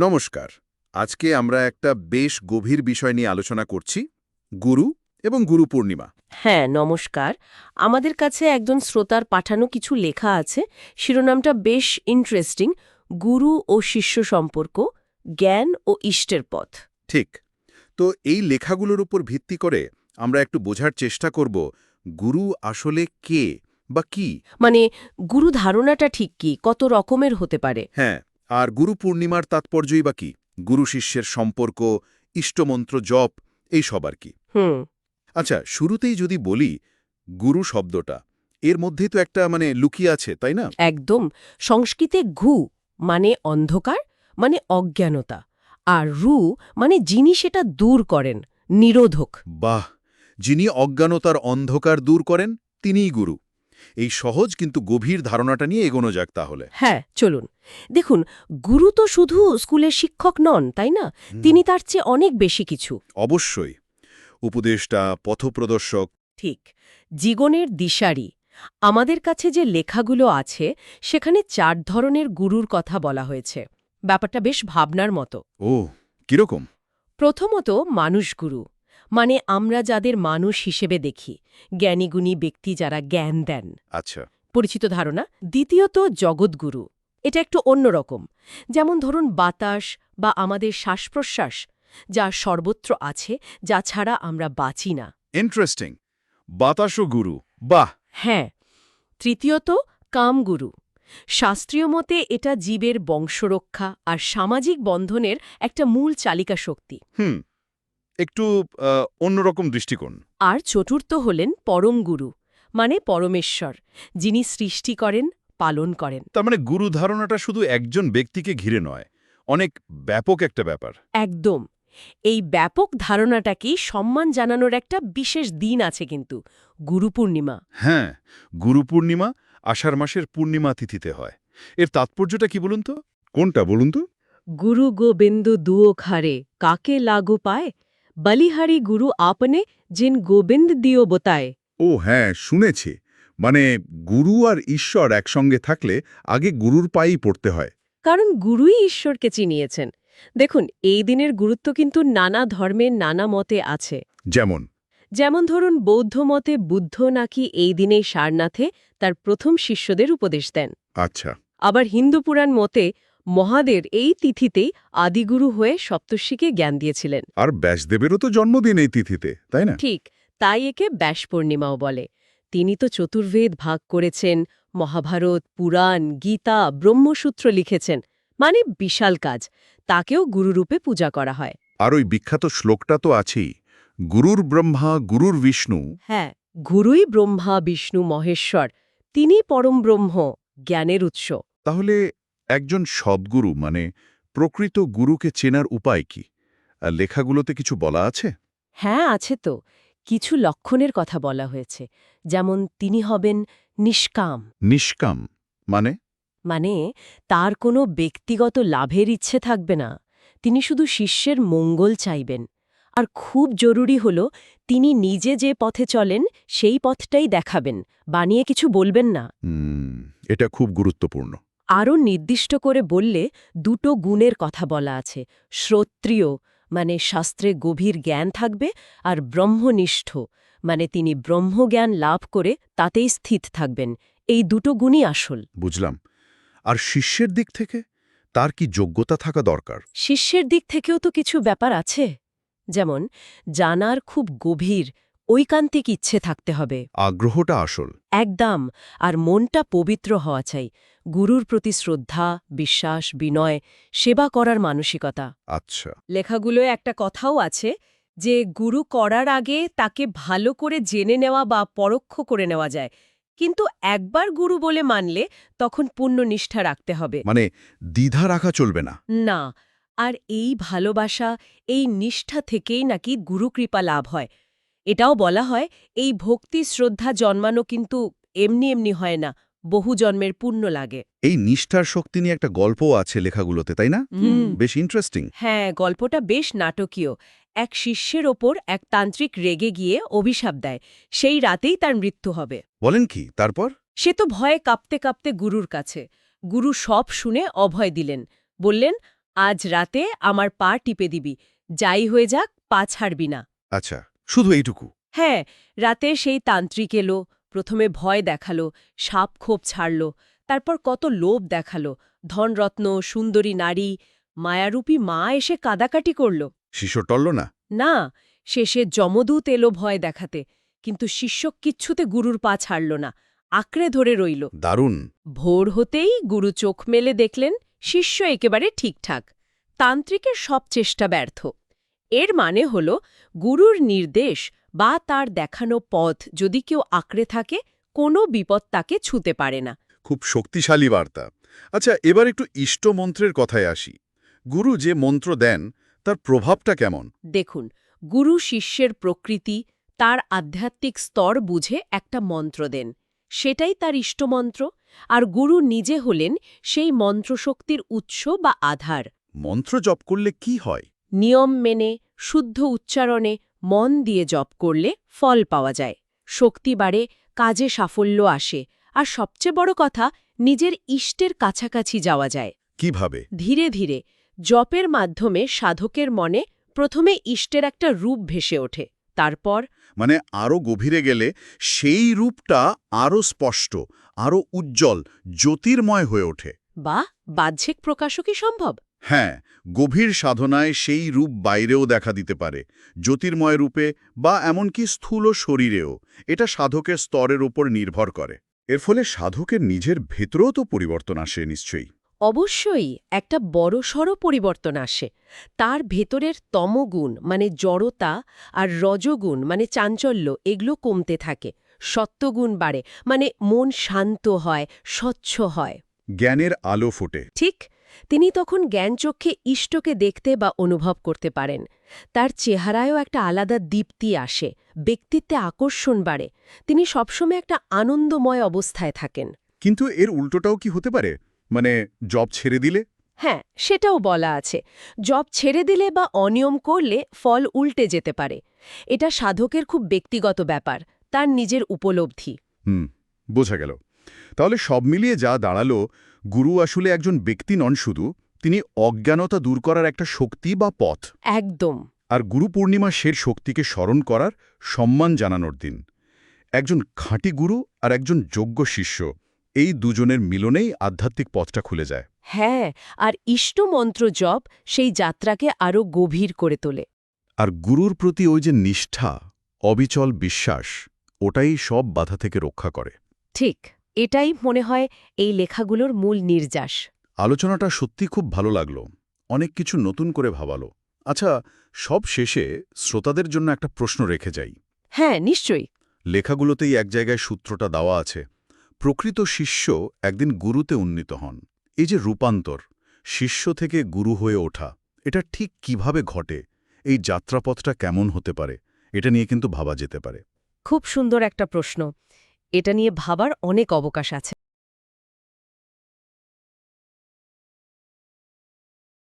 নমস্কার। আজকে আমরা একটা বেশ গভীর বিষয় নিয়ে আলোচনা করছি গুরু এবং গুরু পূর্ণিমা। হ্যাঁ নমস্কার। আমাদের কাছে একজন শ্রোতার পাঠানো কিছু লেখা আছে শিরোনামটা বেশ ইন্টারেস্টিং গুরু ও শিষ্য সম্পর্ক জ্ঞান ও ইষ্টের পথ। ঠিক। তো এই লেখাগুলোর উপর ভিত্তি করে আমরা একটু বোঝার চেষ্টা করব গুরু আসলে কে বা কি? মানে গুরু ধারণাটা ঠিক কি? কত রকমের হতে পারে? হ্যাঁ আর গুরু পূর্ণিমার তাৎপর্যই বা কি? গুরু শিষ্যের সম্পর্ক ইষ্টমন্ত্র জপ এই সব আর কি। হুম। আচ্ছা শুরুতেই যদি বলি গুরু শব্দটা এর মধ্যেই তো একটা মানে লুকিয়ে আছে তাই না? একদম। সংস্কৃতে ঘু মানে অন্ধকার মানে অজ্ঞানতা আর রু মানে যিনি সেটা দূর করেন নিরোধক। বাহ! যিনি অজ্ঞানতার অন্ধকার দূর করেন তিনিই গুরু। এই সহজ কিন্তু গভীর ধারণাটা নিয়ে এগোনো যাক তাহলে। হ্যাঁ চলুন। দেখুন গুরু তো শুধু স্কুলের শিক্ষক নন তাই না? তিনি তার চেয়ে অনেক বেশি কিছু। অবশ্যই। উপদেষ্টা পথপ্রদর্শক। ঠিক। জীবনের দিশারি। আমাদের কাছে যে লেখাগুলো আছে সেখানে চার ধরনের গুরুর কথা বলা হয়েছে। ব্যাপারটা বেশ ভাবনার মতো। ও কীরকম? প্রথমত মানুষগুরু। মানে আমরা যাদের মানুষ হিসেবে দেখি জ্ঞানীগুণী ব্যক্তি যারা জ্ঞান দেন। আচ্ছা। পরিচিত ধারণা? দ্বিতীয়ত জগৎগুরু। এটা একটু অন্যরকম যেমন ধরুন বাতাস বা আমাদের শ্বাসপ্রশ্বাস যা সর্বত্র আছে যা ছাড়া আমরা বাঁচি না। ইন্টারেস্টিং। বাতাস ও গুরু। বাহ! হ্যাঁ। তৃতীয়ত কামগুরু। শাস্ত্রীয় মতে এটা জীবের বংশরক্ষা আর সামাজিক বন্ধনের একটা মূল চালিকা শক্তি হুম। একটু অন্যরকম দৃষ্টিকোণ। আর চতুর্থ হলেন পরম গুরু মানে পরমেশ্বর যিনি সৃষ্টি করেন পালন করেন। তার মানে গুরু ধারণাটা শুধু একজন ব্যক্তিকে ঘিরে নয় অনেক ব্যাপক একটা ব্যাপার। একদম। এই ব্যাপক ধারণাটাকেই সম্মান জানানোর একটা বিশেষ দিন আছে কিন্তু গুরু পূর্ণিমা। হ্যাঁ গুরু পূর্ণিমা আষাঢ় মাসের পূর্ণিমা তিথিতে হয়। এর তাৎপর্যটা কি বলুন তো? কোনটা বলুন তো? গুরু গোবিন্দু দুও খারে কাকে লাগু পায়? বলিহারি গুরু আপনে জিন গোবিন্দ দিও বোতায় ও হ্যাঁ শুনেছি। মানে গুরু আর ঈশ্বর একসঙ্গে থাকলে আগে গুরুর পায়েই পড়তে হয়। কারণ গুরুই ঈশ্বরকে চিনিয়েছেন। দেখুন এই দিনের গুরুত্ব কিন্তু নানা ধর্মের নানা মতে আছে। যেমন? যেমন ধরুন বৌদ্ধ মতে বুদ্ধ নাকি এই দিনেই সারনাথে তার প্রথম শিষ্যদের উপদেশ দেন। আচ্ছা। আবার হিন্দু পুরাণ মতে মহাদের এই তিথিতেই আদিগুরু হয়ে সপ্তর্ষিকে জ্ঞান দিয়েছিলেন। আর ব্যাসদেবেরও তো জন্মদিন এই তিথিতে তাই না? ঠিক তাই একে ব্যাস পূর্ণিমাও বলে। তিনি তো চতুর্বেদ ভাগ করেছেন মহাভারত পুরাণ গীতা ব্রহ্মসূত্র লিখেছেন মানে বিশাল কাজ। তাকেও গুরুরূপে পূজা করা হয়। আর ওই বিখ্যাত শ্লোকটা তো আছেই গুরুর ব্রহ্মা গুরুর বিষ্ণু। হ্যাঁ গুরুই ব্রহ্মা বিষ্ণু মহেশ্বর তিনি পরম ব্রহ্ম জ্ঞানের উৎস। তাহলে একজন সদ্গুরু মানে প্রকৃত গুরুকে চেনার উপায় কি? আর লেখাগুলোতে কিছু বলা আছে? হ্যাঁ আছে তো। কিছু লক্ষণের কথা বলা হয়েছে। যেমন তিনি হবেন নিষ্কাম। নিষ্কাম মানে? মানে তার কোনো ব্যক্তিগত লাভের ইচ্ছে থাকবে না। তিনি শুধু শিষ্যের মঙ্গল চাইবেন। আর খুব জরুরি হল তিনি নিজে যে পথে চলেন সেই পথটাই দেখাবেন বানিয়ে কিছু বলবেন না। এটা খুব গুরুত্বপূর্ণ। আরও নির্দিষ্ট করে বললে দুটো গুণের কথা বলা আছে। শ্রোত্রিয় মানে শাস্ত্রে গভীর জ্ঞান থাকবে আর ব্রহ্মনিষ্ঠ মানে তিনি ব্রহ্মজ্ঞান লাভ করে তাতেই স্থিত থাকবেন। এই দুটো গুণই আসল। বুঝলাম। আর শিষ্যের দিক থেকে তার কি যোগ্যতা থাকা দরকার? শিষ্যের দিক থেকেও তো কিছু ব্যাপার আছে। যেমন জানার খুব গভীর ঐকান্তিক ইচ্ছে থাকতে হবে। আগ্রহটা আসল। একদম আর মনটা পবিত্র হওয়া চাই। গুরুর প্রতি শ্রদ্ধা বিশ্বাস বিনয় সেবা করার মানসিকতা। আচ্ছা। লেখাগুলোয় একটা কথাও আছে যে গুরু করার আগে তাকে ভালো করে জেনে নেওয়া বা পরোক্ষ করে নেওয়া যায়। কিন্তু একবার গুরু বলে মানলে তখন পূর্ণ নিষ্ঠা রাখতে হবে। মানে দ্বিধা রাখা চলবে না। না আর এই ভালোবাসা এই নিষ্ঠা থেকেই নাকি গুরুকৃপা লাভ হয়। এটাও বলা হয় এই ভক্তি শ্রদ্ধা জন্মানো কিন্তু এমনি এমনি হয় না বহু জন্মের পুণ্য লাগে। এই নিষ্ঠার শক্তি নিয়ে একটা গল্পও আছে লেখাগুলোতে তাই না। বেশ ইন্টারেস্টিং হ্যাঁ গল্পটা বেশ নাটকীয়। এক শিষ্যের ওপর এক তান্ত্রিক রেগে গিয়ে অভিশাপ দেয় সেই রাতেই তার মৃত্যু হবে। বলেন কি তারপর? সে তো ভয়ে কাঁপতে কাঁপতে গুরুর কাছে গুরু সব শুনে অভয় দিলেন বললেন আজ রাতে আমার পা টিপে দিবি যাই হয়ে যাক পা ছাড়বি না। আচ্ছা। শুধু এইটুকু। হ্যাঁ রাতে সেই তান্ত্রিক এলো প্রথমে ভয় দেখাল সাপ ক্ষোভ ছাড়ল তারপর কত লোভ দেখাল ধনরত্ন সুন্দরী নারী মায়ারূপী মা এসে কাদাকাটি করল। শিষ্য টলল না? না শেষে যমদূত এলো ভয় দেখাতে কিন্তু শিষ্য কিচ্ছুতে গুরুর পা ছাড়ল না আঁকড়ে ধরে রইল। দারুণ। ভোর হতেই গুরু চোখ মেলে দেখলেন শিষ্য একেবারে ঠিকঠাক তান্ত্রিকের সব চেষ্টা ব্যর্থ। এর মানে হল গুরুর নির্দেশ বা তার দেখানো পথ যদি কেউ আঁকড়ে থাকে কোনো বিপদ তাকে ছুতে পারে না। খুব শক্তিশালী বার্তা। আচ্ছা এবার একটু ইষ্ট মন্ত্রের কথায় আসি। গুরু যে মন্ত্র দেন তার প্রভাবটা কেমন? দেখুন গুরু শিষ্যের প্রকৃতি তার আধ্যাত্মিক স্তর বুঝে একটা মন্ত্র দেন। সেটাই তার ইষ্টমন্ত্র আর গুরু নিজে হলেন সেই মন্ত্রশক্তির উৎস বা আধার। মন্ত্র জপ করলে কি হয়? নিয়ম মেনে শুদ্ধ উচ্চারণে মন দিয়ে জপ করলে ফল পাওয়া যায়। শক্তি বাড়ে কাজে সাফল্য আসে। আর সবচেয়ে বড় কথা নিজের ইষ্টের কাছাকাছি যাওয়া যায়। কীভাবে? ধীরে ধীরে জপের মাধ্যমে সাধকের মনে প্রথমে ইষ্টের একটা রূপ ভেসে ওঠে। তারপর মানে আরও গভীরে গেলে সেই রূপটা আরও স্পষ্ট আরও উজ্জ্বল জ্যোতির্ময় হয়ে ওঠে। বা বাহ্যিক প্রকাশও কি সম্ভব? হ্যাঁ গভীর সাধনায় সেই রূপ বাইরেও দেখা দিতে পারে জ্যোতির্ময় রূপে বা এমনকি স্থূল শরীরেও। এটা সাধকের স্তরের উপর নির্ভর করে। এর ফলে সাধকের নিজের ভেতরেও তো পরিবর্তন আসে নিশ্চয়ই। অবশ্যই একটা বড়সড় পরিবর্তন আসে। তার ভেতরের তমগুণ মানে জড়তা আর রজগুণ মানে চাঞ্চল্য এগুলো কমতে থাকে। সত্যগুণ বাড়ে মানে মন শান্ত হয় স্বচ্ছ হয়। জ্ঞানের আলো ফোটে। ঠিক তিনি তখন জ্ঞানচক্ষে ইষ্টকে দেখতে বা অনুভব করতে পারেন। তার চেহারায়ও একটা আলাদা দীপ্তি আসে ব্যক্তিত্বে আকর্ষণ বাড়ে। তিনি সবসময় একটা আনন্দময় অবস্থায় থাকেন। কিন্তু এর উল্টোটাও কি হতে পারে? মানে জব ছেড়ে দিলে? হ্যাঁ সেটাও বলা আছে। জব ছেড়ে দিলে বা অনিয়ম করলে ফল উল্টে যেতে পারে। এটা সাধকের খুব ব্যক্তিগত ব্যাপার তার নিজের উপলব্ধি। হুম বোঝা গেল। তাহলে সব মিলিয়ে যা দাঁড়াল গুরু আসলে একজন ব্যক্তি নন শুধু তিনি অজ্ঞানতা দূর করার একটা শক্তি বা পথ। একদম। আর গুরু পূর্ণিমা সের শক্তিকে স্মরণ করার সম্মান জানানোর দিন। একজন খাঁটি গুরু আর একজন যোগ্য শিষ্য এই দুজনের মিলনেই আধ্যাত্মিক পথটা খুলে যায়। হ্যাঁ আর ইষ্টমন্ত্র জপ সেই যাত্রাকে আরও গভীর করে তোলে। আর গুরুর প্রতি ওই যে নিষ্ঠা অবিচল বিশ্বাস ওটাই সব বাধা থেকে রক্ষা করে। ঠিক। এটাই মনে হয় এই লেখাগুলোর মূল নির্যাস। আলোচনাটা সত্যি খুব ভালো লাগল। অনেক কিছু নতুন করে ভাবালো। আচ্ছা সব শেষে শ্রোতাদের জন্য একটা প্রশ্ন রেখে যাই। হ্যাঁ নিশ্চয়ই। লেখাগুলোতেই এক জায়গায় সূত্রটা দেওয়া আছে। প্রকৃত শিষ্য একদিন গুরুতে উন্নীত হন। এই যে রূপান্তর শিষ্য থেকে গুরু হয়ে ওঠা এটা ঠিক কীভাবে ঘটে? এই যাত্রাপথটা কেমন হতে পারে? এটা নিয়ে কিন্তু ভাবা যেতে পারে। খুব সুন্দর একটা প্রশ্ন। এটা নিয়ে ভাবার অনেক অবকাশ আছে।